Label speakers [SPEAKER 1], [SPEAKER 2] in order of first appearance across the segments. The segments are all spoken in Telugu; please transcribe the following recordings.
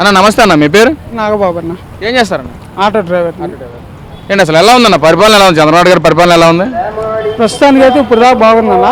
[SPEAKER 1] అన్న నమస్తే అన్న మీ పేరు?
[SPEAKER 2] నాగబాబు అన్న.
[SPEAKER 1] ఏం చేస్తారన్న?
[SPEAKER 2] Auto driver.
[SPEAKER 1] ఏంటి అసలు ఎలా ఉందన్న? పరిపాలన ఎలా ఉంది? చంద్రబాబు గారి పరిపాలన ఎలా ఉంది?
[SPEAKER 2] ప్రస్తుతానికి అయితే ఇప్పుడు దాకా బాగుందన్న.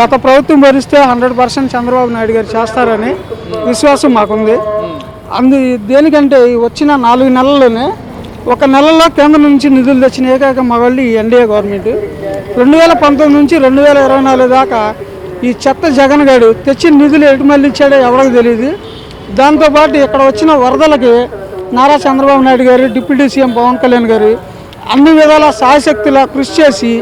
[SPEAKER 2] గత ప్రభుత్వం భరిస్తే హండ్రెడ్ పర్సెంట్ చంద్రబాబు నాయుడు గారు చేస్తారని విశ్వాసం మాకుంది. అందు దేనికంటే వచ్చిన నాలుగు నెలల్లోనే ఒక నెలలో కేంద్రం నుంచి నిధులు తెచ్చిన ఏకైక మగళ్ళు ఈ ఎన్డీఏ గవర్నమెంట్. రెండు వేల పంతొమ్మిది నుంచి రెండు వేల ఇరవై నాలుగు దాకా ఈ చెత్త జగన్ గారు తెచ్చిన నిధులు ఎటు మళ్ళీ ఇచ్చాడో ఎవరికి తెలియదు దాంతోపాటు ఇక్కడ వచ్చిన వరదలకి నారా చంద్రబాబు నాయుడు గారు డిప్యూటీ సీఎం పవన్ కళ్యాణ్ గారు అన్ని విధాల సాయశక్తిలా కృషి చేసి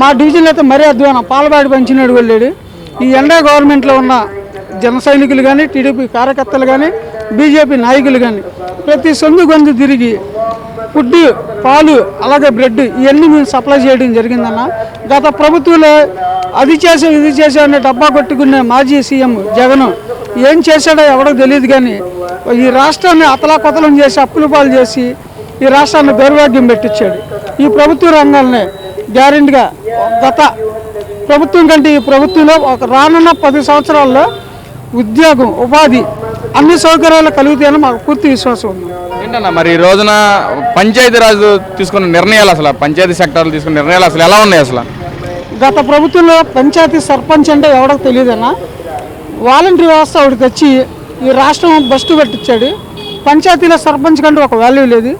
[SPEAKER 2] మా డివిజన్లో అయితే మరీ అధ్వానం. పాలబాడి పంచినాడు వెళ్ళాడు. ఈ ఎండా గవర్నమెంట్లో ఉన్న జన సైనికులు కానీ టీడీపీ కార్యకర్తలు కానీ బీజేపీ నాయకులు కానీ ప్రతి సొందు గొంతు తిరిగి ఫుడ్ పాలు అలాగే బ్రెడ్ ఇవన్నీ మేము సప్లై చేయడం జరిగిందన్న. గత ప్రభుత్వంలో అది చేసాం ఇది చేసాం అనే డబ్బా కొట్టుకునే మాజీ సీఎం జగన్ ఏం చేశాడో ఎవడో తెలియదు కానీ ఈ రాష్ట్రాన్ని అతలాకుతలం చేసి అప్పుల పాలు చేసి ఈ రాష్ట్రాన్ని దౌర్భాగ్యం పెట్టించాడు. ఈ ప్రభుత్వ రంగాల్ని గ్యారెంటీగా గత ప్రభుత్వం కంటే ఈ ప్రభుత్వంలో ఒక రానున్న పది సంవత్సరాల్లో ఉద్యోగం ఉపాధి అన్ని సౌకర్యాలు కలుగుతాయని మాకు పూర్తి విశ్వాసం ఉంది.
[SPEAKER 1] ఏంటన్నా మరి ఈ రోజున పంచాయతీరాజ్ తీసుకున్న నిర్ణయాలు అసలు పంచాయతీ సెక్టార్లు తీసుకున్న నిర్ణయాలు అసలు ఎలా ఉన్నాయి అసలు?
[SPEAKER 2] గత ప్రభుత్వంలో పంచాయతీ సర్పంచ్ అంటే ఎవడో తెలియదన్నా వాలంటీర్ వ్యవస్థ ఒకటి తెచ్చి ఈ రాష్ట్రం బస్టు పెట్టించాడు. పంచాయతీలో సర్పంచ్ కంటే ఒక వాల్యూ లేదు.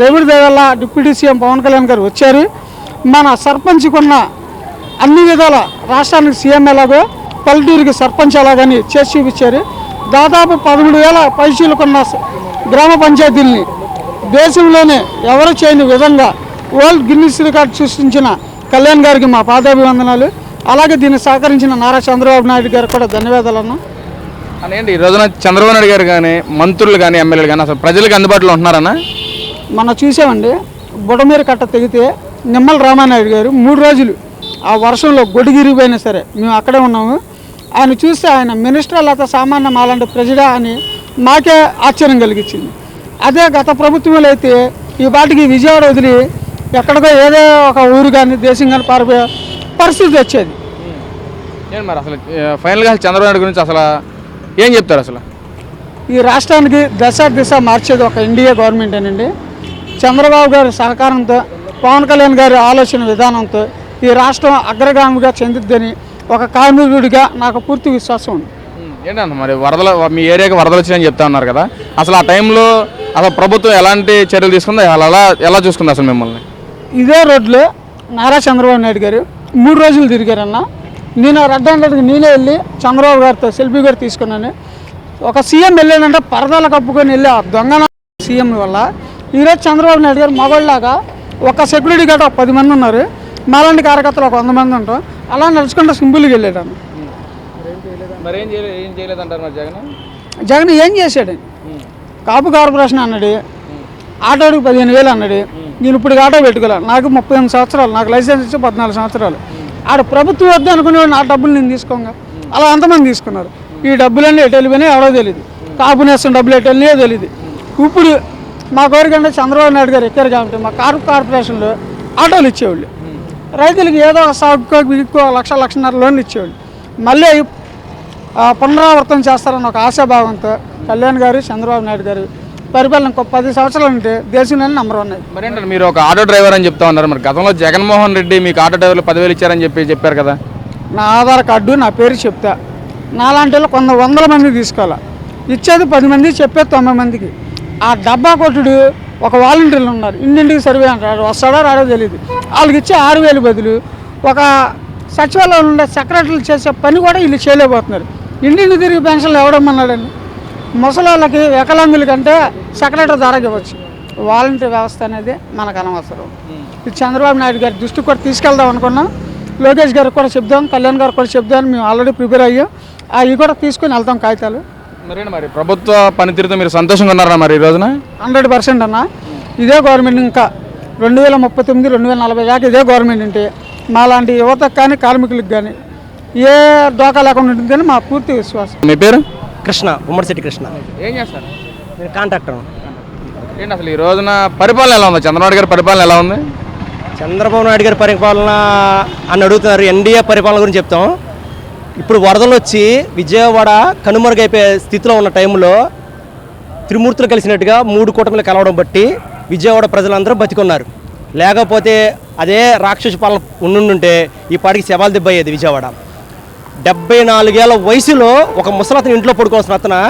[SPEAKER 2] దేవుడి దేవల్ల డిప్యూటీ సీఎం పవన్ కళ్యాణ్ గారు వచ్చారు. మన సర్పంచ్కున్న అన్ని విధాల రాష్ట్రానికి సీఎం ఎలాగో పల్లెటూరికి సర్పంచ్ ఎలాగని చేసి చూపించారు. దాదాపు పదమూడు వేల పైసీలకున్న గ్రామ పంచాయతీల్ని దేశంలోనే ఎవరు చేయని విధంగా వరల్డ్ గిన్నిస్ రికార్డ్ సృష్టించిన కళ్యాణ్ గారికి మా పాదాభివందనాలు. అలాగే దీన్ని సహకరించిన నారా చంద్రబాబు నాయుడు గారికి కూడా ధన్యవాదాలు అన్నా
[SPEAKER 1] అని ఏంటి? ఈ రోజున చంద్రబాబు నాయుడు గారు కానీ మంత్రులు కానీ ఎమ్మెల్యేలు కానీ అసలు ప్రజలకు అందుబాటులో ఉంటున్నారన్నా?
[SPEAKER 2] మనం చూసామండి బుడమీర కట్ట తెగితే నిమ్మల రామానాయుడు గారు మూడు రోజులు ఆ వర్షంలో గొడిగిరిపోయినా సరే మేము అక్కడే ఉన్నాము. ఆయన చూస్తే ఆయన మినిస్టర్ లేకపోతే సామాన్య మాలాంటి ప్రజడా అని మాకే ఆశ్చర్యం కలిగించింది. అదే గత ప్రభుత్వంలో అయితే ఈ పాటికి విజయవాడ వదిలి ఎక్కడికో ఏదో ఒక ఊరు కానీ దేశం కానీ పారిపోయే పరిస్థితి వచ్చేది.
[SPEAKER 1] ఏంటి మరి అసలు ఫైనల్గా చంద్రబాబు నాయుడు గురించి అసలు ఏం చెప్తారు అసలు?
[SPEAKER 2] ఈ రాష్ట్రానికి దశ దిశ మార్చేది ఒక ఎన్డీఏ గవర్నమెంటేనండి చంద్రబాబు గారి సహకారంతో పవన్ కళ్యాణ్ గారి ఆలోచన విధానంతో ఈ రాష్ట్రం అగ్రగామిగా చెందుద్దని ఒక కార్మికుడిగా నాకు పూర్తి విశ్వాసం ఉంది.
[SPEAKER 1] ఏంటన్న మరి వరదలు మీ ఏరియాకి వరదలు వచ్చినాయని చెప్తా ఉన్నారు కదా. అసలు ఆ టైంలో అసలు ప్రభుత్వం ఎలాంటి చర్యలు తీసుకుందో? అలా ఎలా చూసుకుంది అసలు మిమ్మల్ని?
[SPEAKER 2] ఇదే రోడ్లో నారా చంద్రబాబు నాయుడు గారు మూడు రోజులు తిరిగారన్న. నేను రెడ్ హ్యాండెడ్కి నేనే వెళ్ళి చంద్రబాబు గారితో సెల్ఫీ కూడా తీసుకున్నాను. ఒక సీఎం వెళ్ళానంటే పరదాలు కప్పుకొని వెళ్ళి ఆ దొంగ సీఎం వల్ల. ఈరోజు చంద్రబాబు నాయుడు గారు మగవాళ్ళలాగా ఒక సెక్యూరిటీ గార్డ్ ఒక పది మంది ఉన్నారు. మాలాంటి కార్యకర్తలు ఒక వంద మంది ఉంటాం అలా నడుచుకుంటూ సింపుల్గా వెళ్ళాడు.
[SPEAKER 1] జగన్?
[SPEAKER 2] ఏం చేశాడు? కాపు కార్పొరేషన్ అన్నాడు. ఆటోడికి పదిహేను వేలు అన్నాడు. నేను ఇప్పుడు ఆటో పెట్టుకోలే. నాకు ముప్పై ఎనిమిది సంవత్సరాలు నాకు లైసెన్స్ ఇచ్చి పద్నాలుగు సంవత్సరాలు. ఆడ ప్రభుత్వం వద్దు అనుకునేవాడు నా డబ్బులు నేను తీసుకోగా. అలా అంతమంది తీసుకున్నారు? ఈ డబ్బులన్నీ ఎటు వెళ్ళిపోయినా ఎవడో తెలియదు కాపు నేస్తున్న డబ్బులు ఎటు వెళ్ళినాయో తెలియదు ఇప్పుడు మా కోరికంటే చంద్రబాబు నాయుడు గారు ఎక్కారు కాబట్టి మా కార్ కార్పొరేషన్లో ఆటోలు ఇచ్చేవాళ్ళు. రైతులకి ఏదో ఒక సాగుకో ఎక్కువ లక్ష లక్షన్నర లోన్లు ఇచ్చేవాళ్ళు. మళ్ళీ పునరావృతం చేస్తారన్న ఒక ఆశాభావంతో కళ్యాణ్ గారు చంద్రబాబు నాయుడు గారు పరిపాలన ఇంకో పది సంవత్సరాలు ఉంటే దేశంలోనే నెంబర్ వన్.
[SPEAKER 1] మరి ఏంటంటే మీరు ఒక ఆటో డ్రైవర్ అని చెప్తా ఉన్నారు. మరి గతంలో జగన్మోహన్ రెడ్డి మీకు ఆటో డ్రైవర్లు పదివేలు ఇచ్చారని చెప్పి చెప్పారు కదా.
[SPEAKER 2] నా ఆధార్ కార్డు నా పేరు చెప్తా. నాలాంటి వాళ్ళు కొంత వందల మంది తీసుకోవాలి? ఇచ్చేది పది మంది చెప్పేది తొంభై మందికి. ఆ డబ్బా కొట్టుడు ఒక వాలంటీర్లు ఉన్నారు. ఇంటింటికి సర్వే అంటారు. వస్తాడో రాడో తెలియదు వాళ్ళకి ఇచ్చే ఆరు వేలు బదులు ఒక సచివాలయంలో ఉండే సెక్రటరీలు చేసే పని కూడా వీళ్ళు చేయలేకపోతున్నారు. ఇంటింటి తిరిగి పెన్షన్లు ఎవడమ్మన్నాడండి ముసలాళ్ళకి వికలాంగుల కంటే సెక్రటరీ ధరకి ఇవ్వచ్చు. వాలంటీర్ వ్యవస్థ అనేది మనకు అనవసరం. ఇది చంద్రబాబు నాయుడు గారి దృష్టికి కూడా తీసుకెళ్దాం అనుకున్నాం. లోకేష్ గారికి కూడా చెప్దాం కళ్యాణ్ గారికి కూడా చెప్దాం మేము ఆల్రెడీ ప్రిపేర్ అయ్యాం. అవి కూడా తీసుకొని వెళ్తాం కాగితాలు.
[SPEAKER 1] మరేంటి మరి? ప్రభుత్వ పనితీరుతో మీరు సంతోషంగా ఉన్నారా మరి ఈ రోజున?
[SPEAKER 2] హండ్రెడ్ పర్సెంట్ అన్న. ఇదే గవర్నమెంట్ ఇంకా రెండు వేల ముప్పై తొమ్మిది రెండు వేల నలభై దాకా ఇదే గవర్నమెంట్ ఉంటే మాలాంటి యువతకు కానీ కార్మికులకు కానీ ఏ డోకా లేకుండా ఉంటుందని మా పూర్తి విశ్వాసం.
[SPEAKER 1] మీ పేరు?
[SPEAKER 3] కృష్ణ ఉమ్మడిశెట్టి కృష్ణ.
[SPEAKER 1] ఏం చేస్తారు?
[SPEAKER 3] నేను కాంట్రాక్టర్
[SPEAKER 1] ఏంటి అసలు ఈ రోజున పరిపాలన ఎలా ఉంది? చంద్రబాబు గారి పరిపాలన ఎలా ఉంది?
[SPEAKER 3] చంద్రబాబు నాయుడు గారి పరిపాలన అని అడుగుతున్నారు. ఎన్డీఏ పరిపాలన గురించి చెప్తాం. ఇప్పుడు వరదలు వచ్చి విజయవాడ కనుమరుగైపోయే స్థితిలో ఉన్న టైంలో త్రిమూర్తులు కలిసినట్టుగా మూడు కూటమిలు కలవడం బట్టి విజయవాడ ప్రజలందరూ బతికున్నారు. లేకపోతే అదే రాక్షస పాలన ఉండుంటే ఈ పాటికి శవాలు దెబ్బ అయ్యేది విజయవాడ. డెబ్బై నాలుగేళ్ళ వయసులో ఒక ముసలతను ఇంట్లో పడుకోవాల్సిన అతను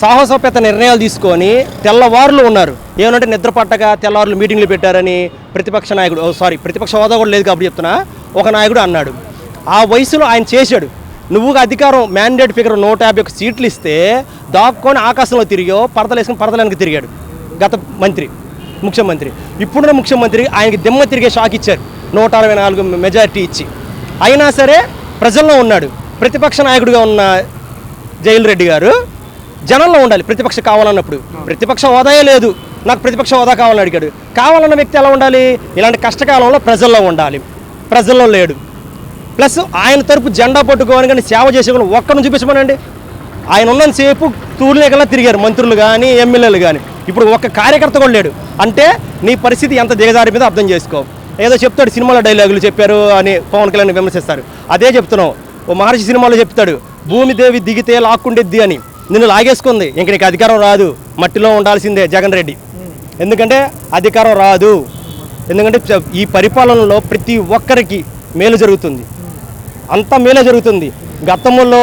[SPEAKER 3] సాహసోపేత నిర్ణయాలు తీసుకొని తెల్లవారులు ఉన్నారు. ఏమంటే నిద్ర పట్టక తెల్లవారులు మీటింగ్లు పెట్టారని ప్రతిపక్ష నాయకుడు సారీ ప్రతిపక్ష హోదా కూడా లేదు కాబట్టి చెప్తున్నా. ఒక నాయకుడు అన్నాడు ఆ వయసులో ఆయన చేశాడు. నువ్వు అధికారం మ్యాండేట్ ఫిగర్ నూట యాభై ఒక సీట్లు ఇస్తే దాక్కొని ఆకాశంలో తిరిగో పరదలు వేసుకుని పరదలకు తిరిగాడు గత మంత్రి ముఖ్యమంత్రి. ఇప్పుడున్న ముఖ్యమంత్రి ఆయనకి దిమ్మ తిరిగే షాక్ ఇచ్చారు. నూట అరవై నాలుగు మెజారిటీ ఇచ్చి. అయినా సరే ప్రజల్లో ఉన్నాడు. ప్రతిపక్ష నాయకుడిగా ఉన్న జైలు రెడ్డి గారు జనంలో ఉండాలి ప్రతిపక్ష కావాలన్నప్పుడు. ప్రతిపక్ష హోదాయే లేదు. నాకు ప్రతిపక్ష హోదా కావాలని అడిగాడు. కావాలన్న వ్యక్తి ఎలా ఉండాలి? ఇలాంటి కష్టకాలంలో ప్రజల్లో ఉండాలి. ప్రజల్లో లేడు. ప్లస్ ఆయన తరపు జెండా పట్టుకోని కానీ సేవ చేసేవాళ్ళు ఒక్కరిని చూపించమనండి. ఆయన ఉన్నంతసేపు తూర్లేకల్లా తిరిగారు. మంత్రులు కానీ ఎమ్మెల్యేలు కానీ ఇప్పుడు ఒక్క కార్యకర్త కూడా లేడు. అంటే నీ పరిస్థితి ఎంత దిగజారి మీద అర్థం చేసుకో. ఏదో చెప్తాడు సినిమాలో డైలాగులు చెప్పారు అని పవన్ కళ్యాణ్ విమర్శిస్తారు. అదే చెప్తున్నావు ఓ మహర్షి సినిమాలో చెప్తాడు భూమిదేవి దిగితే లాక్కుండిద్ది అని. నిన్ను లాగేసుకుంది. ఇంక నీకు అధికారం రాదు. మట్టిలో ఉండాల్సిందే జగన్ రెడ్డి. ఎందుకంటే అధికారం రాదు. ఎందుకంటే ఈ పరిపాలనలో ప్రతి ఒక్కరికి మేలు జరుగుతుంది. అంత మేలే జరుగుతుంది. గతంలో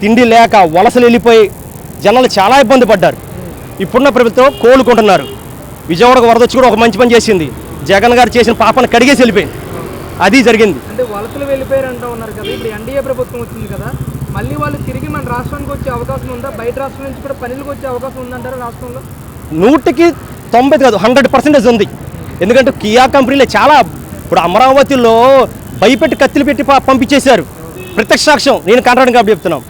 [SPEAKER 3] తిండి లేక వలసలు వెళ్ళిపోయి జనాలు చాలా ఇబ్బంది పడ్డారు. ఇప్పుడున్న ప్రభుత్వం కోలుకుంటున్నారు. విజయవాడకు వరద వచ్చి కూడా ఒక మంచి పని చేసింది. జగన్ గారు చేసిన పాపను కడిగేసి వెళ్ళిపోయింది. అది జరిగింది.
[SPEAKER 4] అంటే వలసలు వెళ్ళిపోయారు అంటూ ఉన్నారు కదా ఇప్పుడు ఎన్డీఏ ప్రభుత్వం వచ్చింది కదా మళ్ళీ వాళ్ళు తిరిగి మన రాష్ట్రానికి వచ్చే అవకాశం ఉందా? బయట రాష్ట్రం నుంచి కూడా పనులకు వచ్చే అవకాశం ఉందంటారా రాష్ట్రంలో?
[SPEAKER 3] నూటికి తొంభై కాదు హండ్రెడ్ పర్సెంటేజ్ ఉంది. ఎందుకంటే కియా కంపెనీలో చాలా ఇప్పుడు అమరావతిలో భయపెట్టి కత్తిలు పెట్టి పంపించేశారు. ప్రత్యక్ష సాక్ష్యం నేను కాంట్రాక్ట్ కాబట్టి చెప్తున్నాం.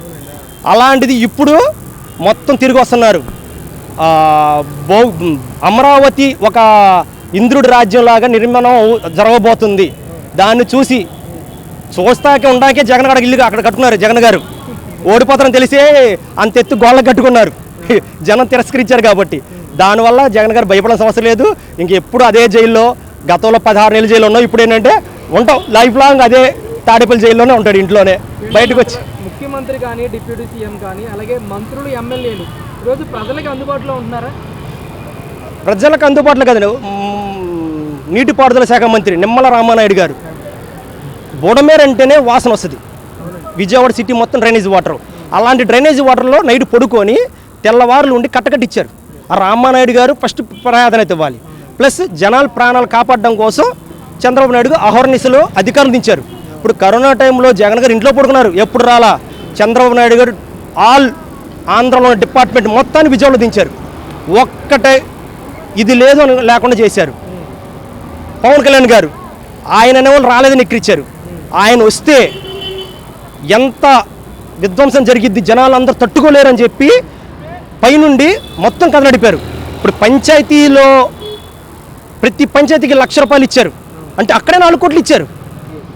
[SPEAKER 3] అలాంటిది ఇప్పుడు మొత్తం తిరిగి వస్తున్నారు. అమరావతి ఒక ఇంద్రుడి రాజ్యంలాగా నిర్మాణం జరగబోతుంది. దాన్ని చూసి చూస్తాకే ఉండాకే జగన్ గారికి ఇల్లు అక్కడ కట్టుకున్నారు జగన్ గారు. ఓడిపోతారని తెలిసే అంత ఎత్తు గోళ్ళకు కట్టుకున్నారు. జనం తిరస్కరించారు కాబట్టి. దానివల్ల జగన్ గారు భయపడాల్సిన అవసరం లేదు. ఇంక ఎప్పుడు అదే జైల్లో గతంలో పదహారు నెలలు జైల్లో ఉన్నాం. ఇప్పుడు ఏంటంటే ఉంటాం. లైఫ్ లాంగ్ అదే తాడేపల్లి జైల్లోనే ఉంటాడు ఇంట్లోనే. బయటకు వచ్చి.
[SPEAKER 4] ముఖ్యమంత్రి కానీ డిప్యూటీ సీఎం కానీ అలాగే మంత్రులు ఎమ్మెల్యేలు ఈరోజు ప్రజలకు అందుబాటులో ఉంటున్నారా?
[SPEAKER 3] ప్రజలకు అందుబాటులో కదండి. నీటిపారుదల శాఖ మంత్రి నిమ్మల రామానాయుడు గారు. బుడమేర్ అంటేనే వాసన వస్తుంది. విజయవాడ సిటీ మొత్తం డ్రైనేజ్ వాటర్. అలాంటి డ్రైనేజ్ వాటర్లో నైట్ పడుకొని తెల్లవారులు ఉండి కట్టకట్టిచ్చారు. ఆ రామానాయుడు గారు ఫస్ట్ ప్రాధాన్యత ఇవ్వాలి. ప్లస్ జనాల ప్రాణాలు కాపాడడం కోసం చంద్రబాబు నాయుడు అహర్నిశలు అధికారం దించారు. ఇప్పుడు కరోనా టైంలో జగన్ గారు ఇంట్లో పడుకున్నారు. ఎప్పుడు రాలా? చంద్రబాబు నాయుడు గారు ఆల్ ఆంధ్రలో డిపార్ట్మెంట్ మొత్తాన్ని విజయవాడలో దించారు. ఒక్కటే ఇది లేదు అని లేకుండా చేశారు. పవన్ కళ్యాణ్ గారు ఆయన అనేవాళ్ళు రాలేదని ఎక్కిరిచ్చారు. ఆయన వస్తే ఎంత విధ్వంసం జరిగిద్ది జనాలు అందరూ తట్టుకోలేరని చెప్పి పైనుండి మొత్తం కథ నడిపారు. ఇప్పుడు పంచాయతీలో ప్రతి పంచాయతీకి లక్ష రూపాయలు ఇచ్చారు. అంటే అక్కడే నాలుగు కోట్లు ఇచ్చారు.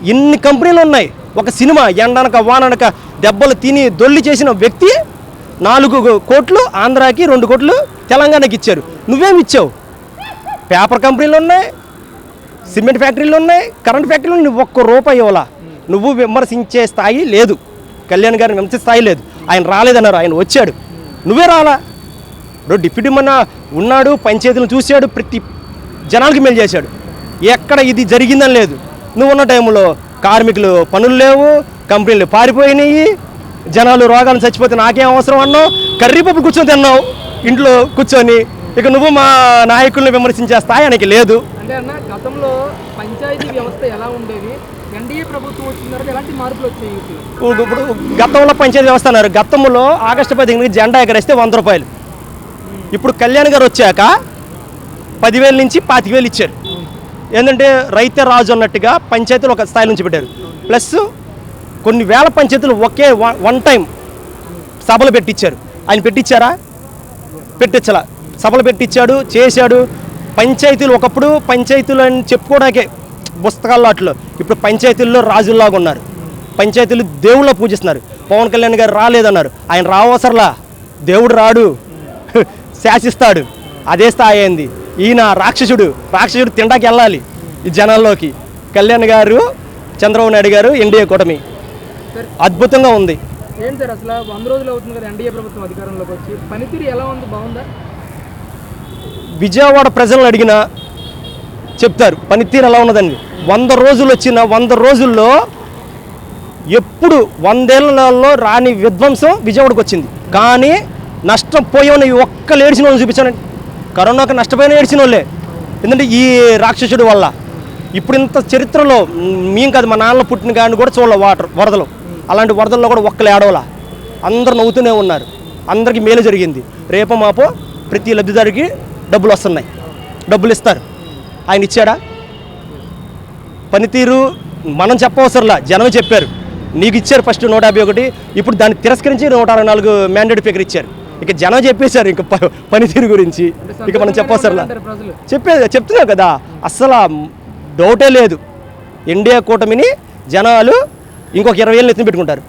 [SPEAKER 3] ఇన్ని కంపెనీలు ఉన్నాయి. ఒక సినిమా ఎండనక వాననక దెబ్బలు తిని దొల్లి చేసిన వ్యక్తి నాలుగు కోట్లు ఆంధ్రాకి రెండు కోట్లు తెలంగాణకి ఇచ్చారు. నువ్వేమి ఇచ్చావు? పేపర్ కంపెనీలు ఉన్నాయి సిమెంట్ ఫ్యాక్టరీలు ఉన్నాయి కరెంట్ ఫ్యాక్టరీలు ఉన్నాయి. నువ్వు ఒక్క రూపాయి ఇవ్వాలా. నువ్వు విమర్శించే స్థాయి లేదు. కళ్యాణ్ గారిని విమర్శించే స్థాయి లేదు. ఆయన రాలేదన్నారు ఆయన వచ్చాడు. నువ్వే రాలా ఇప్పుడు డిప్యూటీ మన ఉన్నాడు పంచాయతీలను చూశాడు ప్రతి జనాలకి మేలు చేశాడు. ఎక్కడ ఇది జరిగిందని లేదు. నువ్వు ఉన్న టైంలో కార్మికులు పనులు లేవు కంపెనీలు పారిపోయినాయి జనాలు రోగాలు చచ్చిపోతే నాకేం అవసరం అన్నావు? కర్రీ పప్పు కూర్చొని తిన్నావు ఇంట్లో కూర్చొని. ఇక నువ్వు మా నాయకుల్ని విమర్శించే స్థాయి ఆయనకి లేదు.
[SPEAKER 4] అంటే అన్న గతంలో పంచాయతీ వ్యవస్థ ఎలా ఉండేది? ఎన్డీఏ ప్రభుత్వం వచ్చిన తర్వాత ఎలాంటి మార్పులు వచ్చాయి?
[SPEAKER 3] ఇప్పుడు? గతంలో పంచాయతీ వ్యవస్థ అన్నారు. గతంలో ఆగస్టు పదిహేనుకి జెండా ఎగరేస్తే వంద రూపాయలు. ఇప్పుడు కళ్యాణ్ గారు వచ్చాక పదివేల నుంచి పాతిక వేలు ఇచ్చారు. ఏంటంటే రైతే రాజు అన్నట్టుగా పంచాయతీలు ఒక స్థాయి నుంచి పెట్టారు. ప్లస్ కొన్ని వేల పంచాయతీలు ఒకే వన్- వన్ టైం సభలు పెట్టించారు ఆయన పెట్టించారా పెట్టించలా సభలు పెట్టించాడు చేశాడు. పంచాయతీలు ఒకప్పుడు పంచాయతీలు అని చెప్పుకోవడానికే పుస్తకాల్లో అట్లు. ఇప్పుడు పంచాయతీల్లో రాజుల్లాగా ఉన్నారు. పంచాయతీలు దేవుళ్ళ పూజిస్తున్నారు. పవన్ కళ్యాణ్ గారు రాలేదన్నారు. ఆయన రావసరలా. దేవుడు రాడు. శాసిస్తాడు. అదే స్థాయి అయింది. ఈయన రాక్షసుడు. రాక్షసుడు తిండాకి వెళ్ళాలి ఈ జనాల్లోకి. కళ్యాణ్ గారు చంద్రబాబు నాయుడు గారు ఎన్డీఏ కూటమి. అద్భుతంగా ఉంది.
[SPEAKER 4] ఏంటి సార్ అసలు వంద రోజులు అవుతుంది కదా ఎన్డీఏ ప్రభుత్వం అధికారంలోకి వచ్చి? పనితీరు ఎలా ఉంది? బాగుందా?
[SPEAKER 3] విజయవాడ ప్రజలను అడిగినా చెప్తారు పనితీరు ఎలా ఉన్నదండి వంద రోజులు వచ్చిన వంద రోజుల్లో ఎప్పుడు వందేళ్ళలో రాని విధ్వంసం విజయవాడకు వచ్చింది. కానీ నష్టం పోయిన ఈ ఒక్కలు వాళ్ళు చూపించానండి. కరోనాకు నష్టపోయిన ఏడిచిన వాళ్ళే ఎందుకంటే ఈ రాక్షసుడి వల్ల. ఇప్పుడు ఇంత చరిత్రలో మేము కాదు మా నాన్న పుట్టిన కానీ కూడా చూడలే వాటర్ వరదలు. అలాంటి వరదల్లో కూడా ఒక్కలు ఏడవలా. అందరు నవ్వుతూనే ఉన్నారు. అందరికీ మేలు జరిగింది. రేపు మాపో ప్రతి లబ్ధిదారికి డబ్బులు వస్తున్నాయి. డబ్బులు ఇస్తారు. ఆయన ఇచ్చాడా? పనితీరు మనం చెప్పవసరంలా. జనం చెప్పారు. నీకు ఇచ్చారు ఫస్ట్ నూట యాభై ఒకటి. ఇప్పుడు దాన్ని తిరస్కరించి నూట అరవై నాలుగు మ్యాండేట్ ఫిగర్ ఇచ్చారు. ఇక జనం చెప్పేశారు ఇంకా ప- పనితీరు గురించి. ఇక మనం చెప్పవసరంలా.
[SPEAKER 4] చెప్పేది
[SPEAKER 3] చెప్పే చెప్తున్నావు కదా. అస్సలు డౌటే లేదు. ఇండియా కూటమిని జనాలు ఇంకొక ఇరవై ఏళ్ళు ఎత్తున పెట్టుకుంటారు.